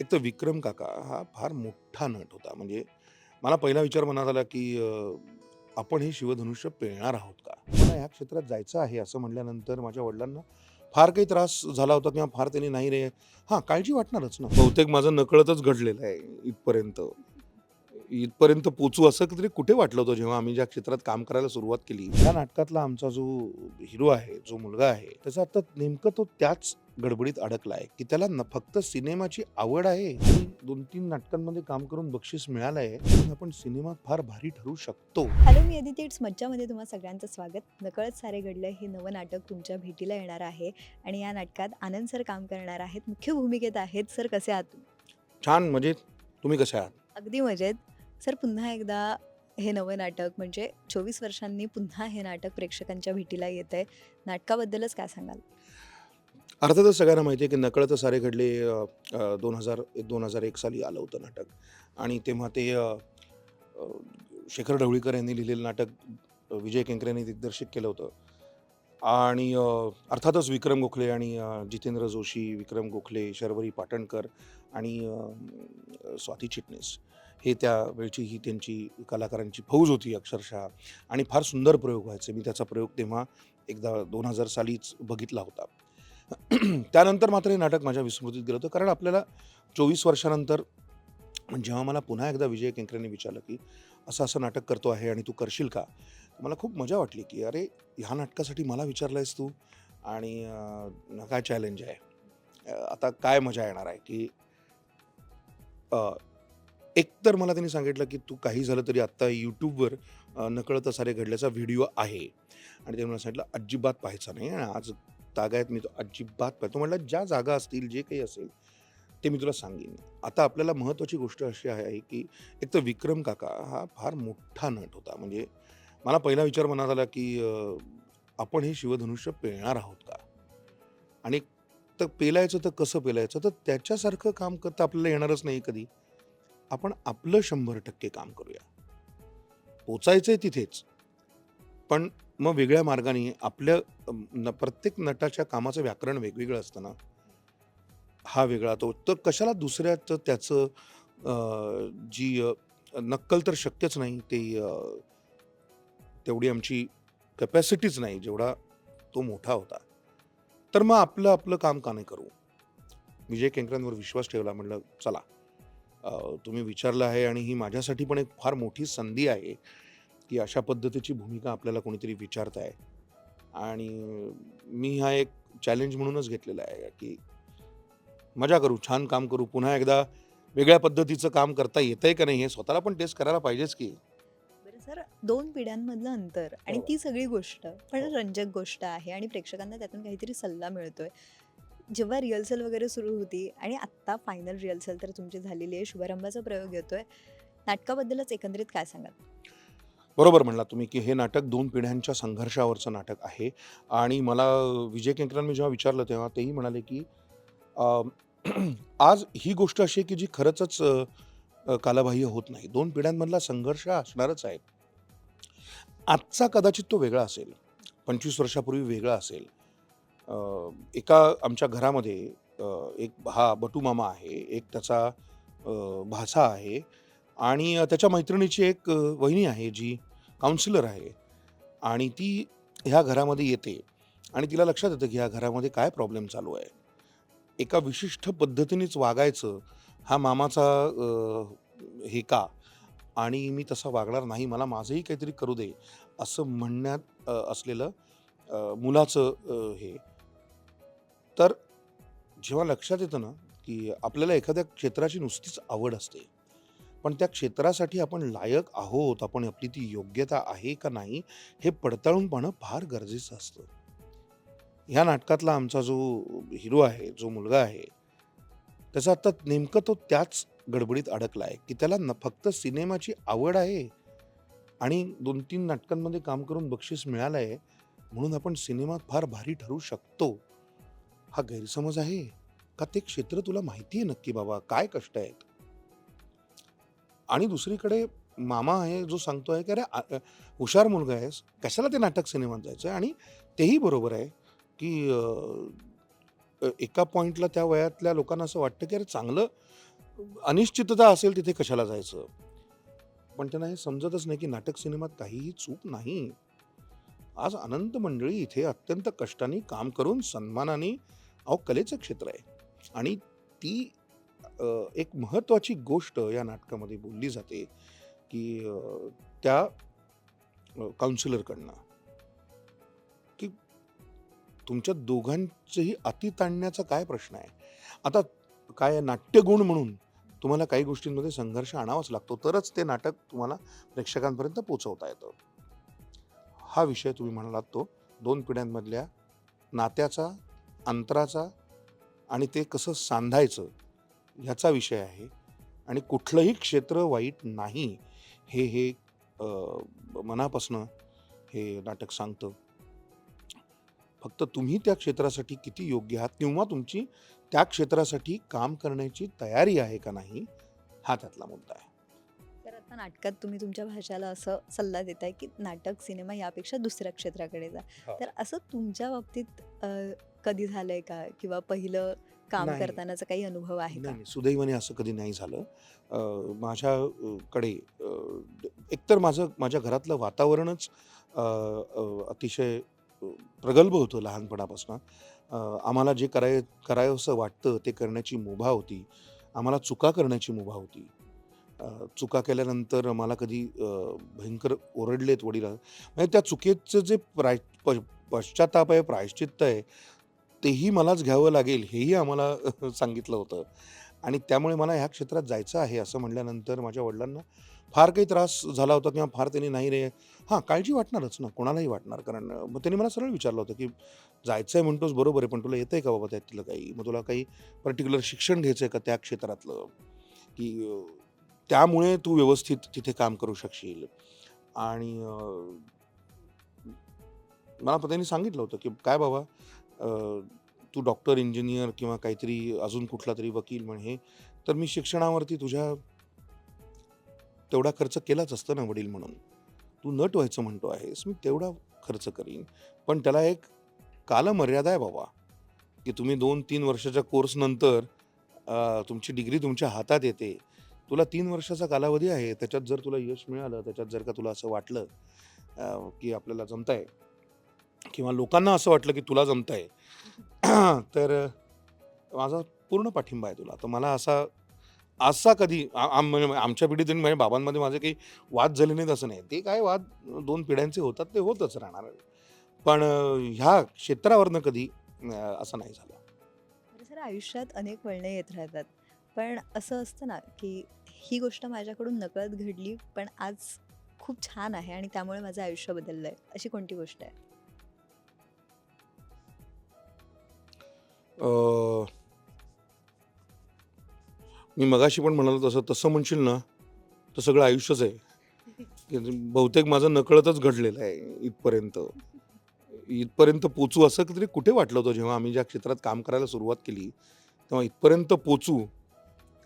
एक तर विक्रम काका हा फार मोठा नट होता. म्हणजे मला पहिला विचार मनात आला, की अ, आपण हे शिवधनुष्य पेलणार आहोत का? मला ह्या क्षेत्रात जायचं आहे असं म्हटल्यानंतर माझ्या वडिलांना फार काही त्रास झाला होता किंवा फार त्यांनी नाही रे हां, काळजी वाटणारच ना. बहुतेक माझं नकळतच घडलेलं आहे इथपर्यंत. इथपर्यंत पोहोचू असं कधी कुठे वाटलं होतं जेव्हा आम्ही ज्या क्षेत्रात काम करायला सुरुवात केली. या नाटकातला आमचा जो हिरो आहे, जो मुलगा आहे, त्याचा आता नेमकं तो त्याच गडबडीत अडकला आहे, की त्याला न फक्त सिनेमाची आवड आहे आणि 2-3 नाटकांमध्ये काम करून बक्षीस मिळालं आहे. म्हणून आपण सिनेमात फार भारी ठरू शकतो. हॅलो मी अदिती इट्स मज्जामध्ये तुम्हा सगळ्यांचं स्वागत नकळत सारे घडलं हे नवं नाटक तुमच्या भेटीला येणार आहे आणि या नाटकात आनंद सर काम करणार आहेत मुख्य भूमिकेत आहेत सर कसे आहात? छान मजेत. तुम्ही कसे आहात? अगदी मजेत सर पुन्हा एकदा हे नवं नाटक म्हणजे चोवीस वर्षांनी पुन्हा हे नाटक प्रेक्षकांच्या भेटीला येत आहे. नाटकाबद्दलच काय सांगाल? अर्थातच सगळ्यांना माहिती आहे, की नकळत सारे घडले दोन हजार एक दोन हजार एक साली आलं होतं नाटक. आणि तेव्हा ते शेखर ढवळीकर यांनी लिहिलेलं नाटक विजय विजय केंकरेंनी दिग्दर्शित केलं होतं. आणि अर्थातच विक्रम गोखले आणि जितेंद्र जोशी, विक्रम गोखले, शर्वरी पाटणकर आणि स्वाती चिटणीस. हे त्यावेळची ही त्यांची कलाकारांची फौज होती अक्षरशः आणि फार सुंदर प्रयोग व्हायचे. मी त्याचा प्रयोग तेव्हा एकदा दोन हजार सालीच बघितला होता. त्यानंतर मात्र हे नाटक माझ्या विस्मृतीत गेलं होतं कारण आपल्याला 24 वर्षानंतर जेव्हा मला पुन्हा एकदा विजय केंकरेंनी विचारलं, की असं-असं नाटक करतो आहे आणि तू करशील का? मला खूप मजा वाटली, की अरे ह्या नाटकासाठी मला विचारलं आहेस तू आणि काय चॅलेंज आहे. आता काय मजा येणार आहे, की एकतर मला त्यांनी सांगितलं, की तू काही झालं तरी आत्ता यूट्यूबवर नकळत सारे घडल्याचा व्हिडिओ आहे आणि त्यांनी मला सांगितलं अजिबात पाहायचा नाही आणि आज तागायत मी तो अजिबात पाहतो. म्हटलं म्हटला ज्या जागा असतील, जे काही असेल ते मी तुला सांगेन. आता आपल्याला महत्त्वाची गोष्ट अशी आहे, की एक तर विक्रम काका हा फार मोठा नट होता. म्हणजे मला पहिला विचार मनात आला, की आपण हे शिवधनुष्य पेळणार आहोत का? आणि तर पेलायचं तर कसं पेलायचं? तर त्याच्यासारखं काम करता आपल्याला येणारच नाही कधी. आपण आपलं 100% काम करूया. पोचायचंय तिथेच. पण मग वेगळ्या मार्गाने आपल्या न प्रत्येक नटाच्या कामाचं व्याकरण वेगवेगळं असतं ना. हा वेगळा तो. तर कशाला दुसऱ्याचं त्याचं जी नक्कल तर शक्यच नाही. ते तेवढी आमची कॅपॅसिटीच नाही जेवढा तो मोठा होता. तर मग आपलं, आपलं काम का नाही करू? विजय केंकरांवर विश्वास ठेवला. म्हटलं चला तुम्ही विचारलं आहे आणि ही माझ्यासाठी पण एक फार मोठी संधी आहे, की अशा पद्धतीची भूमिका आपल्याला कोणीतरी विचारतंय आणि मी हा एक चॅलेंज म्हणूनच घेतलेला आहे, की मजा करू, छान काम करू. पुन्हा एकदा वेगळ्या पद्धतीचं काम करता येतंय का नाही हे स्वतःला पण टेस्ट करायला पाहिजेच की. सर 2 पिढ्यांमधलं अंतर आणि हो. ती सगळी गोष्ट पण हो. रंजक गोष्ट आहे आणि प्रेक्षकांना त्यातून काहीतरी सल्ला मिळतोय. जेव्हा रिहर्सल वगैरे सुरू होती आणि आत्ता फायनल रिहर्सल तर तुमची झालेली आहे. शुभारंभाचा प्रयोग येतोय. नाटकाबद्दलच एकंदरीत काय सांगाल? बरोबर म्हणला तुम्ही, की हे नाटक दोन पिढ्यांच्या संघर्षावरचं नाटक आहे आणि मला विजय केंकरांनी जेव्हा विचारलं तेव्हा तेही म्हणाले, की आज ही गोष्ट अशी आहे, की जी खरंचच कालाबाह्य कालबाह्य होत नाही. दोन पिढ्यांमधला संघर्ष असणारच आहे. आजचा कदाचित तो वेगळा असेल. 25 वर्षापूर्वी वेगळा असेल. एका आमच्या घरामध्ये एक हा बटू मामा आहे, एक त्याचा भासा भाचा आहे आणि त्याच्या मैत्रिणीची एक वहिनी आहे जी काउन्सिलर आहे आणि ती ह्या घरामध्ये येते आणि तिला लक्षात येतं, की ह्या घरामध्ये काय प्रॉब्लेम चालू आहे. एका विशिष्ट पद्धतीनेच वागायचं हा मामाचा हे का आणि मी तसा वागणार नाही. मला माझंही काहीतरी करू दे, असं म्हणण्यात असलेलं मुलाचं हे. तर जेव्हा लक्षात येतं ना, की आपल्याला एखाद्या क्षेत्राची नुसतीच आवड असते. पण त्या क्षेत्रासाठी आपण लायक आहोत, आपण आपली ती योग्यता आहे का नाही, हे पडताळून पाहणं फार गरजेचं असतं. ह्या नाटकातला आमचा जो हिरो आहे, जो मुलगा आहे, त्याचा आता नेमकं तो त्याच गडबडीत अडकला आहे, की त्याला न फक्त सिनेमाची आवड आहे आणि 2-3 नाटकांमध्ये काम करून बक्षीस मिळालं आहे, म्हणून आपण सिनेमात फार भारी ठरू शकतो. हा गैरसमज आहे? का ते क्षेत्र तुला माहिती आहे नक्की बाबा काय कष्ट आहेत? आणि दुसरीकडे मामा आहे जो सांगतो आहे की "अरे हुशार मुलगा आहेस, कशाला ते नाटक सिनेमात जायचं?" आहे आणि तेही बरोबर आहे, की एका पॉईंटला त्या वयातल्या लोकांना असं वाटतं, की अरे चांगलं अनिश्चितता असेल तिथे कशाला जायचं पण त्यांना हे समजतच नाही की नाटक सिनेमात काहीही चूक नाही आज अनंत मंडळी इथे अत्यंत कष्टाने काम करून सन्मानाने अहो कलेचं क्षेत्र आहे. आणि ती एक महत्त्वाची गोष्ट या नाटकामध्ये बोलली जाते की त्या काउन्सिलरकडनं की तुमच्या दोघांचंही अति ताणण्याचा काय प्रश्न आहे? आता काय नाट्यगुण म्हणून तुम्हाला काही गोष्टींमध्ये संघर्ष आणावाच लागतो तरच ते नाटक तुम्हाला प्रेक्षकांपर्यंत पोचवता येतं. हा विषय तुम्ही म्हणालात तो. दोन पिढ्यांमधल्या नात्याचा अंतराचा आणि ते कसं सांधायचं ह्याचा विषय आहे. आणि कुठलंही क्षेत्र वाईट नाही हे हे मनापासनं हे नाटक सांगतं. फक्त तुम्ही त्या क्षेत्रासाठी किती योग्य आहात किंवा तुमची त्या क्षेत्रासाठी काम करण्याची तयारी आहे का नाही हा त्यातला मुद्दा आहे. आता नाटकात तुम्ही तुमच्या भाषाला असं सल्ला देताय की नाटक सिनेमा यापेक्षा दुसऱ्या क्षेत्राकडे जा. हो. तर असं तुमच्या बाबतीत कधी झालंय का? किंवा पहिलं काम. करतानाचा काही अनुभव आहे का? सुदैवाने असं कधी नाही झालं. माझ्याकडे एकतर माझं माझ्या घरातलं वातावरणच अतिशय प्रगल्भ होतं लहानपणापासून. आम्हाला जे कराय करावंसं वाटतं ते करण्याची मुभा होती. आम्हाला चुका करण्याची मुभा होती. चुका केल्यानंतर मला कधी भयंकर ओरडलेत वडील म्हणजे त्या चुकीचं जे प्राय प- पश्चाताप आहे प्रायश्चित्त आहे तेही मलाच घ्यावं लागेल हेही आम्हाला सांगितलं होतं. आणि त्यामुळे मला ह्या क्षेत्रात जायचं आहे असं म्हटल्यानंतर माझ्या वडिलांना फार काही त्रास झाला होता किंवा फार त्यांनी नाही रे हां काळजी वाटणारच ना कोणालाही वाटणार. कारण मग त्यांनी मला सरळ विचारलं होतं की जायचं आहे म्हणतोस बरोबर आहे पण तुला येतं आहे का बाबा त्यातलं काही? मग तुला काही पर्टिक्युलर शिक्षण घ्यायचं आहे का त्या क्षेत्रातलं? की त्यामुळे तू व्यवस्थित तिथे काम करू शकशील. आणि मला त्यांनी सांगितलं होतं की काय बाबा तू डॉक्टर इंजिनियर किंवा काहीतरी अजून कुठला तरी वकील म्हण हे तर मी शिक्षणावरती तुझ्या तेवढा खर्च केलाच असतं ना वडील म्हणून. तू नट व्हायचं म्हणतो आहेस मी तेवढा खर्च करीन. पण त्याला एक कालमर्यादा आहे बाबा की तुम्ही दोन तीन वर्षाच्या कोर्सनंतर तुमची डिग्री तुमच्या हातात येते. तुला तीन वर्षाचा कालावधी आहे त्याच्यात जर तुला यश मिळालं त्याच्यात जर का तुला असं वाटलं की आपल्याला जमतंय किंवा लोकांना असं वाटलं की तुला जमतंय तर माझा पूर्ण पाठिंबा आहे तुला. तर मला असा असा कधी आम- म्हणजे आमच्या पिढीत आणि माझ्या म्हणजे बाबांमध्ये माझे काही वाद झाले नाहीत असं नाही. ते काय वाद दोन पिढ्यांचे होतात ते होतच राहणार. पण ह्या क्षेत्रावरनं कधी असं नाही झालं. सर आयुष्यात अनेक वळणे येत राहतात. पण असं असतं ना की ही गोष्ट माझ्याकडून नकळत घडली पण आज खूप छान आहे आणि त्यामुळे माझं आयुष्य बदललंय. अशी कोणती गोष्ट आहे? अं, मी मगाशी पण म्हणालो तसं तसं म्हणशील ना तर सगळं आयुष्यच आहे. की बहुतेक माझं नकळतच घडलेलं आहे इथपर्यंत. इथपर्यंत पोचू असं कधीतरी कुठे वाटलं होतं जेव्हा आम्ही ज्या क्षेत्रात काम करायला सुरुवात केली तेव्हा इथपर्यंत पोचू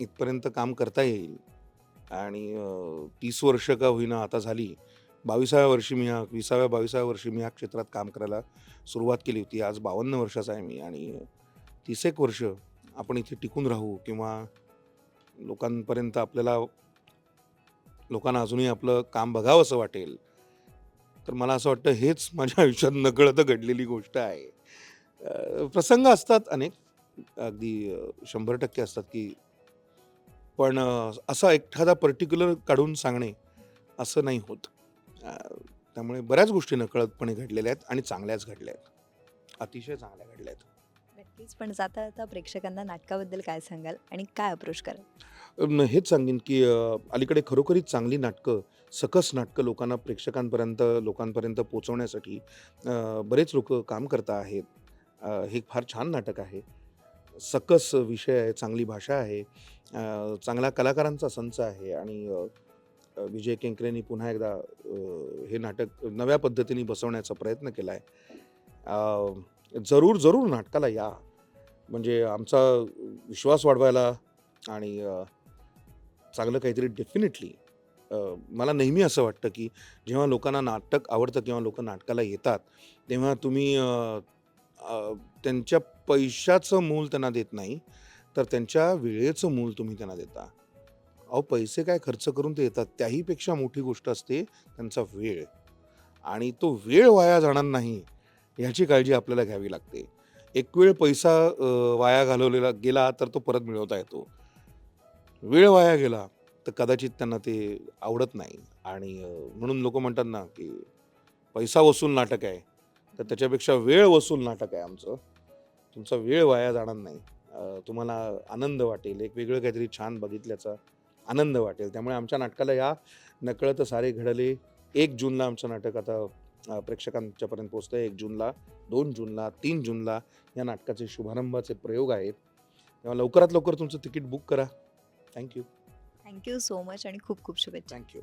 इथपर्यंत काम करता येईल. आणि तीस वर्ष का होईना आता झाली. बावीसाव्या वर्षी मी ह्या विसाव्या बावीसाव्या वर्षी मी ह्या क्षेत्रात काम करायला सुरुवात केली होती. आज बावन्न वर्षाचा आहे मी. आणि तीस एक वर्ष आपण इथे टिकून राहू किंवा लोकांपर्यंत आपल्याला लोकांना अजूनही आपलं काम बघावं असं वाटेल. तर मला असं वाटतं हेच माझ्या आयुष्यात नकळत घडलेली गोष्ट आहे. प्रसंग असतात अनेक. अगदी शंभर टक्के असतात की पण असा एखादा पर्टिक्युलर काढून सांगणे असं नाही होत. त्यामुळे बऱ्याच गोष्टी नकळतपणे घडलेल्या आहेत आणि चांगल्याच घडल्या आहेत. अतिशय चांगल्या घडल्या आहेत. नक्कीच पण जाता जाता प्रेक्षकांना नाटकाबद्दल काय सांगाल आणि काय अप्रोच कराल? हेच सांगेन की अलीकडे खरोखरीच चांगली नाटकं सकस नाटकं लोकांना प्रेक्षकांपर्यंत लोकांपर्यंत पोचवण्यासाठी बरेच लोक काम करत आहेत. हे फार छान नाटक आहे. सकस विषय आहे चांगली भाषा आहे चांगला चांगल्या कलाकारांचा संच आहे आणि विजय केंकरेंनी पुन्हा एकदा हे नाटक नव्या पद्धतीने बसवण्याचा प्रयत्न केला आहे जरूर जरूर नाटकाला या. म्हणजे आमचा विश्वास वाढवायला आणि चांगलं काहीतरी डेफिनेटली मला नेहमी असं वाटतं की जेव्हा लोकांना नाटक आवडतं किंवा लोक नाटकाला येतात तेव्हा तुम्ही त्यांच्या पैशाचं मूल त्यांना देत नाही तर त्यांच्या वेळेचं मूल तुम्ही त्यांना देता. अहो पैसे काय खर्च करून ते येतात? त्याहीपेक्षा मोठी गोष्ट असते त्यांचा वेळ. आणि तो वेळ वाया जाणार नाही ह्याची काळजी आपल्याला घ्यावी लागते. एक वेळ पैसा वाया घालवलेला गेला तर तो परत मिळवता येतो. वेळ वाया गेला तर कदाचित त्यांना ते आवडत नाही. आणि म्हणून लोक म्हणतात ना की पैसा वसूल नाटक आहे. तर त्याच्यापेक्षा वेळ वसूल नाटक आहे आमचं. तुमचा वेळ वाया जाणार नाही. तुम्हाला आनंद वाटेल. एक वेगळं काहीतरी छान बघितल्याचा आनंद वाटेल. त्यामुळे आमच्या नाटकाला या नकळत सारे घडले. एक जूनला आमचं नाटक आता प्रेक्षकांच्यापर्यंत पोहोचतं एक जूनला दोन जूनला तीन जूनला या नाटकाचे शुभारंभाचे प्रयोग आहेत. तेव्हा लवकरात लवकर तुमचं तिकीट बुक करा. Thank you thank you so much आणि खूप खूप शुभेच्छा. थँक्यू